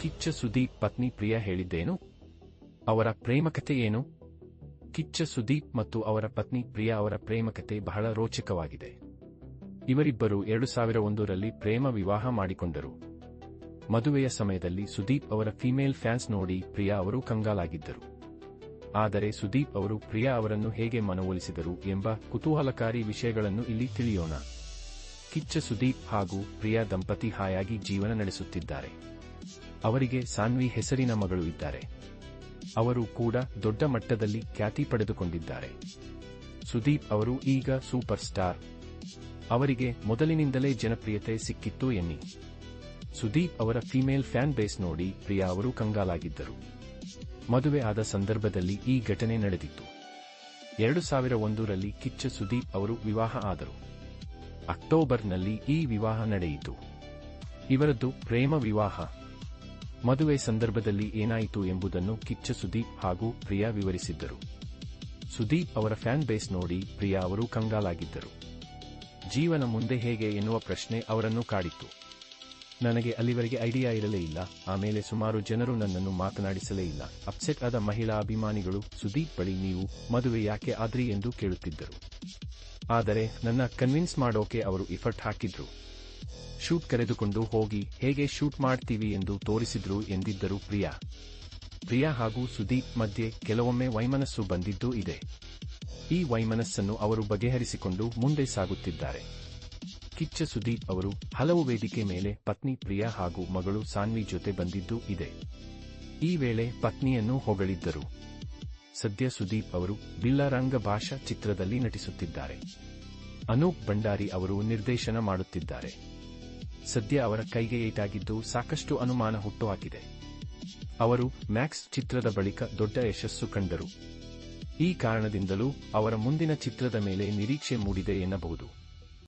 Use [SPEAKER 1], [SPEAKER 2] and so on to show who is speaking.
[SPEAKER 1] ಕಿಚ್ಚ ಸುದೀಪ್ ಪತ್ನಿ ಪ್ರಿಯಾ ಹೇಳಿದ್ದೇನು? ಅವರ ಪ್ರೇಮಕತೆ ಏನು? ಕಿಚ್ಚ ಸುದೀಪ್ ಮತ್ತು ಅವರ ಪತ್ನಿ ಪ್ರಿಯಾ ಅವರ ಪ್ರೇಮಕತೆ ಬಹಳ ರೋಚಕವಾಗಿದೆ. ಇವರಿಬ್ಬರು ಎರಡು ಸಾವಿರ ಒಂದರಲ್ಲಿ ಪ್ರೇಮ ವಿವಾಹ ಮಾಡಿಕೊಂಡರು. ಮದುವೆಯ ಸಮಯದಲ್ಲಿ ಸುದೀಪ್ ಅವರ ಫಿಮೇಲ್ ಫ್ಯಾನ್ಸ್ ನೋಡಿ ಪ್ರಿಯಾ ಅವರು ಕಂಗಾಲಾಗಿದ್ದರು. ಆದರೆ ಸುದೀಪ್ ಅವರು ಪ್ರಿಯಾ ಅವರನ್ನು ಹೇಗೆ ಮನವೊಲಿಸಿದರು ಎಂಬ ಕುತೂಹಲಕಾರಿ ವಿಷಯಗಳನ್ನು ಇಲ್ಲಿ ತಿಳಿಯೋಣ. ಕಿಚ್ಚ ಸುದೀಪ್ ಹಾಗೂ ಪ್ರಿಯಾ ದಂಪತಿ ಹಾಯಾಗಿ ಜೀವನ ನಡೆಸುತ್ತಿದ್ದಾರೆ. ಅವರಿಗೆ ಸಾನ್ವಿ ಹೆಸರಿನ ಮಗಳು ಇದ್ದಾರೆ. ಅವರು ಕೂಡ ದೊಡ್ಡ ಮಟ್ಟದಲ್ಲಿ ಖ್ಯಾತಿ ಪಡೆದುಕೊಂಡಿದ್ದಾರೆ. ಸುದೀಪ್ ಅವರು ಈಗ ಸೂಪರ್ ಸ್ಟಾರ್. ಅವರಿಗೆ ಮೊದಲಿನಿಂದಲೇ ಜನಪ್ರಿಯತೆ ಸಿಕ್ಕಿತ್ತು ಎನ್ನಿ. ಸುದೀಪ್ ಅವರ ಫಿಮೇಲ್ ಫ್ಯಾನ್ ಬೇಸ್ ನೋಡಿ ಪ್ರಿಯಾ ಅವರು ಕಂಗಾಲಾಗಿದ್ದರು. ಮದುವೆ ಆದ ಸಂದರ್ಭದಲ್ಲಿ ಈ ಘಟನೆ ನಡೆದಿತ್ತು. ಎರಡು ಸಾವಿರ ಒಂದರಲ್ಲಿ ಕಿಚ್ಚ ಸುದೀಪ್ ಅವರು ವಿವಾಹ ಆದರು. ಅಕ್ಟೋಬರ್ನಲ್ಲಿ ಈ ವಿವಾಹ ನಡೆಯಿತು. ಇವರದ್ದು ಪ್ರೇಮ ವಿವಾಹ. ಮದುವೆ ಸಂದರ್ಭದಲ್ಲಿ ಏನಾಯಿತು ಎಂಬುದನ್ನು ಕಿಚ್ಚ ಸುದೀಪ್ ಹಾಗೂ ಪ್ರಿಯಾ ವಿವರಿಸಿದ್ದರು. ಸುದೀಪ್ ಅವರ ಫ್ಯಾನ್ ಬೇಸ್ ನೋಡಿ ಪ್ರಿಯಾ ಅವರು ಕಂಗಾಲಾಗಿದ್ದರು. ಜೀವನ ಮುಂದೆ ಹೇಗೆ ಎನ್ನುವ ಪ್ರಶ್ನೆ ಅವರನ್ನು ಕಾಡಿತ್ತು. ನನಗೆ ಅಲ್ಲಿವರೆಗೆ ಐಡಿಯಾ ಇರಲೇ ಇಲ್ಲ. ಆಮೇಲೆ ಸುಮಾರು ಜನರು ನನ್ನನ್ನು ಮಾತನಾಡಿಸಲೇ ಇಲ್ಲ. ಅಪ್ಸೆಟ್ ಆದ ಮಹಿಳಾ ಅಭಿಮಾನಿಗಳು, ಸುದೀಪ್ ಬಳಿ ನೀವು ಮದುವೆ ಯಾಕೆ ಆದ್ರಿ ಎಂದು ಕೇಳುತ್ತಿದ್ದರು. ಆದರೆ ನನ್ನ ಕನ್ವಿನ್ಸ್ ಮಾಡೋಕೆ ಅವರು ಇಫರ್ಟ್ ಹಾಕಿದ್ರು. ಶೂಟ್ ಕರೆದುಕೊಂಡು ಹೋಗಿ ಹೇಗೆ ಶೂಟ್ ಮಾಡ್ತೀವಿ ಎಂದು ತೋರಿಸಿದ್ರು ಎಂದಿದ್ದರು ಪ್ರಿಯಾ. ಪ್ರಿಯಾ ಹಾಗೂ ಸುದೀಪ್ ಮಧ್ಯೆ ಕೆಲವೊಮ್ಮೆ ವೈಮನಸ್ಸು ಬಂದಿದ್ದೂ ಇದೆ. ಈ ವೈಮನಸ್ಸನ್ನು ಅವರು ಬಗೆಹರಿಸಿಕೊಂಡು ಮುಂದೆ ಸಾಗುತ್ತಿದ್ದಾರೆ. ಕಿಚ್ಚ ಸುದೀಪ್ ಅವರು ಹಲವು ವೇದಿಕೆ ಮೇಲೆ ಪತ್ನಿ ಪ್ರಿಯಾ ಹಾಗೂ ಮಗಳು ಸಾನ್ವಿ ಜೊತೆ ಬಂದಿದ್ದೂ ಇದೆ. ಈ ವೇಳೆ ಪತ್ನಿಯನ್ನು ಹೊಗಳಿದ್ದರು. ಸದ್ಯ ಸುದೀಪ್ ಅವರು ಬಿಲ್ಲರಂಗ ಭಾಷಾ ಚಿತ್ರದಲ್ಲಿ ನಟಿಸುತ್ತಿದ್ದಾರೆ. ಅನೂಪ್ ಭಂಡಾರಿ ಅವರು ನಿರ್ದೇಶನ ಮಾಡುತ್ತಿದ್ದಾರೆ. ಸದ್ಯ ಅವರ ಕೈಗೆ ಏಟಾಗಿದ್ದು ಸಾಕಷ್ಟು ಅನುಮಾನ ಹುಟ್ಟುಹಾಕಿದೆ. ಅವರು ಮ್ಯಾಕ್ಸ್ ಚಿತ್ರದ ಬಳಿಕ ದೊಡ್ಡ ಯಶಸ್ಸು ಕಂಡರು. ಈ ಕಾರಣದಿಂದಲೂ ಅವರ ಮುಂದಿನ ಚಿತ್ರದ ಮೇಲೆ ನಿರೀಕ್ಷೆ ಮೂಡಿದೆ ಎನ್ನಬಹುದು.